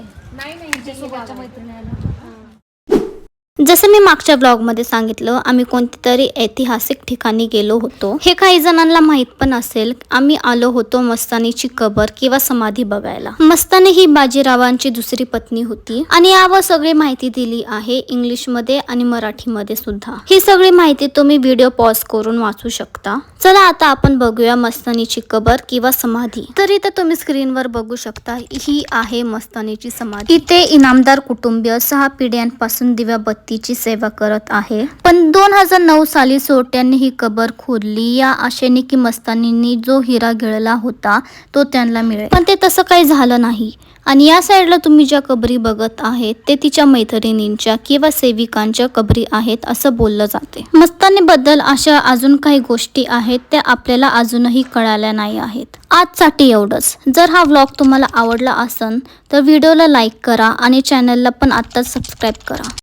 नाही नाही मैत्रिणी आल्या. जसं मी मागच्या ब्लॉगमध्ये सांगितलं आम्ही कोणत्यातरी ऐतिहासिक ठिकाणी गेलो होतो. हे काही जणांना माहीत पण असेल आम्ही आलो होतो मस्तानीची कबर किंवा समाधी बघायला. मस्तानी ही बाजीरावांची दुसरी पत्नी होती आणि यावर सगळी माहिती दिली आहे इंग्लिशमध्ये आणि मराठीमध्ये सुद्धा. ही सगळी माहिती तुम्ही व्हिडिओ पॉज करून वाचू शकता. चला आता आपण बघूया मस्तानीची कबर किंवा समाधी. तर तुम्ही स्क्रीनवर बघू शकता ही आहे मस्तानीची समाधी. इथे इनामदार कुटुंबीय सहा पिढ्यांपासून दिव्या बत्तीची सेवा करत आहे. पण दोन हजार नऊ साली सोट्यांनी ही कबर खोदली. या आशेने की मस्तानींनी जो हिरा गिळला होता तो त्यांना मिळेल. पण ते तसं काही झालं नाही. आणि या साईडला तुम्ही ज्या कबरी बघत आहेत ते तिच्या मैत्रिणींच्या किंवा सेविकांच्या कबरी आहेत असं बोललं जाते. मस्तानीबद्दल अशा अजून काही गोष्टी आहेत त्या आपल्याला अजूनही कळाल्या नाही आहेत. आजसाठी एवढंच. जर हा व्लॉग तुम्हाला आवडला असेल तर व्हिडिओला लाईक करा आणि चॅनलला पण आत्ताच सबस्क्राईब करा.